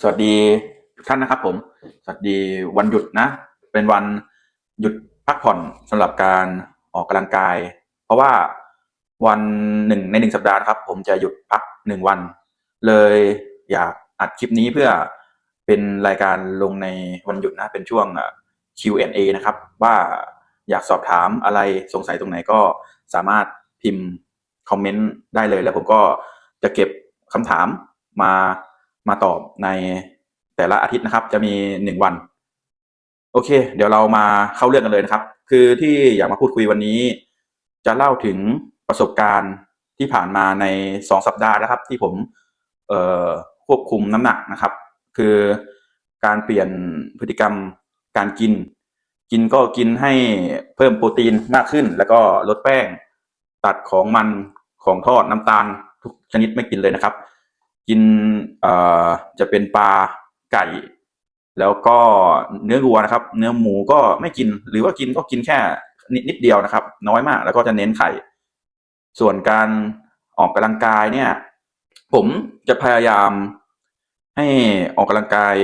สวัสดีทุกท่านนะครับผม สวัสดีวันหยุดนะ เป็นวันหยุดพักผ่อนสำหรับการออกกำลังกาย เพราะว่าวันหนึ่งในหนึ่งสัปดาห์ครับ ผมจะหยุดพักหนึ่งวัน เลยอยากอัดคลิปนี้เพื่อเป็นรายการลงในวันหยุดนะ เป็นช่วง Q&A นะครับ ว่าอยากสอบถามอะไรสงสัยตรงไหนก็สามารถพิมพ์คอมเมนต์ได้เลยแล้วผมก็จะเก็บคำถามมา มาตอบในแต่ละอาทิตย์นะครับ จะมีหนึ่งวัน โอเค เดี๋ยวเรามาเข้าเรื่องกันเลยนะครับ คือที่อยากมาพูดคุยวันนี้ จะเล่าถึงประสบการณ์ที่ผ่านมาในสองสัปดาห์นะครับ ที่ผมควบคุมน้ำหนักนะครับ คือการเปลี่ยนพฤติกรรมการกิน กินก็กินให้เพิ่มโปรตีนมากขึ้น แล้วก็ลดแป้ง ตัดของมันของทอดน้ำตาลทุกชนิดไม่กินเลยนะครับ กินเอ่อจะเป็นปลาไก่ แล้วก็เนื้อวัวนะครับ เนื้อหมูก็ไม่กินหรือว่ากินก็กินแค่นิดนิดเดียวนะครับ น้อยมากแล้วก็จะเน้นไข่ ส่วนการออกกำลังกายเนี่ย ผมจะพยายามให้ออกกำลังกาย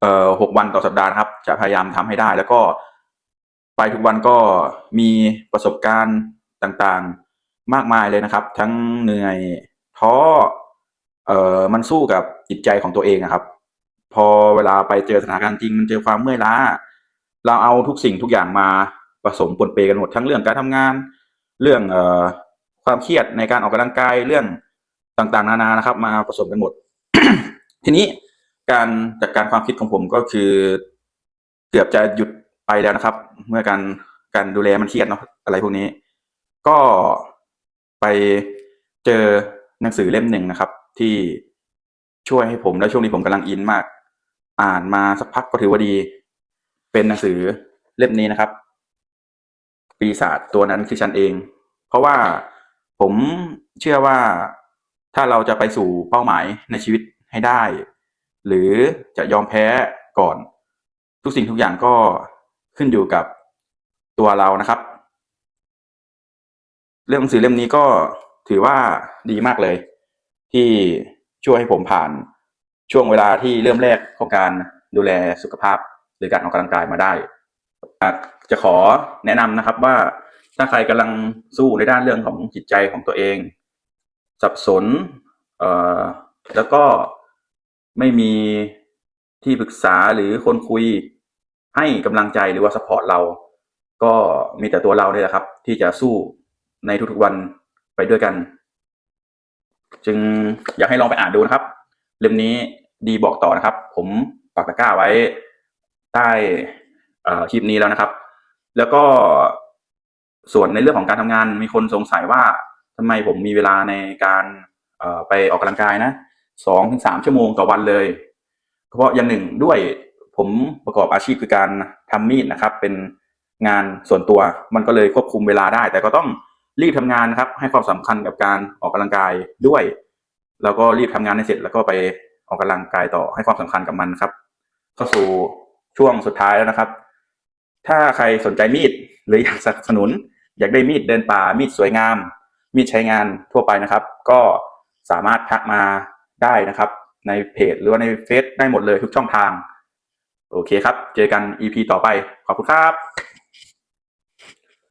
เอ่อหกวันต่อสัปดาห์ครับ จะพยายามทำให้ได้ แล้วก็ไปทุกวันก็มีประสบการณ์ต่างๆมากมายเลยนะครับ ทั้งเหนื่อยท้อ เอ่อมันสู้กับจิตใจของตัวเองอะครับ พอเวลาไปเจอสถานการณ์จริงมันเจอความเมื่อยล้า เราเอาทุกสิ่งทุกอย่างมาผสมปนเปกันหมดทั้งเรื่องการทำงาน เรื่องเอ่อความเครียดในการออกกำลังกายเรื่องต่างๆ นานานะครับ มาผสมกันหมด ทีนี้การจัดการความคิดของผมก็คือ เกือบจะหยุดไปแล้วนะครับ เมื่อการการดูแลมันเครียดเนาะอะไรพวกนี้ ก็ไปเจอหนังสือเล่มหนึ่งนะครับ ที่ช่วยให้ผมและช่วงนี้ผมกำลังอินมาก อ่านมาสักพักก็ถือว่าดี เป็นหนังสือเล่มนี้นะครับ ปีศาจตัวนั้นคือฉันเอง เพราะว่าผมเชื่อว่าถ้าเราจะไปสู่เป้าหมายในชีวิตให้ได้ หรือจะยอมแพ้ก่อน ทุกสิ่งทุกอย่างก็ขึ้นอยู่กับตัวเรานะครับ เรื่องหนังสือเล่มนี้ก็ถือว่าดีมากเลย ที่ช่วยให้ผมผ่านช่วงเวลาที่เริ่มแรกของการดูแลสุขภาพหรือการออกกำลังกายมาได้จะขอแนะนำนะครับว่าถ้าใครกำลังสู้ในด้านเรื่องของจิตใจของตัวเอง สับสนเอ่อแล้วก็ไม่มีที่ปรึกษาหรือคนคุยให้กำลังใจหรือว่าสปอร์ตเรา ก็มีแต่ตัวเราเนี่ยแหละครับ ที่จะสู้ในทุกๆวันไปด้วยกัน จึงอยากให้ลองไปอ่านดูนะครับ เล่มนี้ดีบอกต่อนะครับ ผมปักตะกร้าไว้ใต้คลิปนี้แล้วนะครับ แล้วก็ส่วนในเรื่องของการทำงานมีคนสงสัยว่าทำไมผมมีเวลาในการไปออกกำลังกายนะสองถึงสามชั่วโมงต่อวันเลย เพราะอย่างหนึ่งด้วยผมประกอบอาชีพคือการทำมีดนะครับ เป็นงานส่วนตัวมันก็เลยควบคุมเวลาได้ แต่ก็ต้อง รีบทำงานนะครับ ให้ความสำคัญกับการออกกำลังกายด้วย แล้วก็รีบทำงานให้เสร็จแล้วก็ไปออกกำลังกายต่อให้ความสำคัญกับมันครับ เข้าสู่ช่วงสุดท้ายแล้วนะครับ ถ้าใครสนใจมีดหรืออยากสนับสนุน อยากได้มีดเดินป่ามีดสวยงาม มีดใช้งานทั่วไปนะครับ ก็สามารถทักมาได้นะครับ ในเพจหรือว่าในเฟซได้หมดเลยทุกช่องทาง โอเคครับ เจอกัน EP ต่อไป ขอบคุณครับ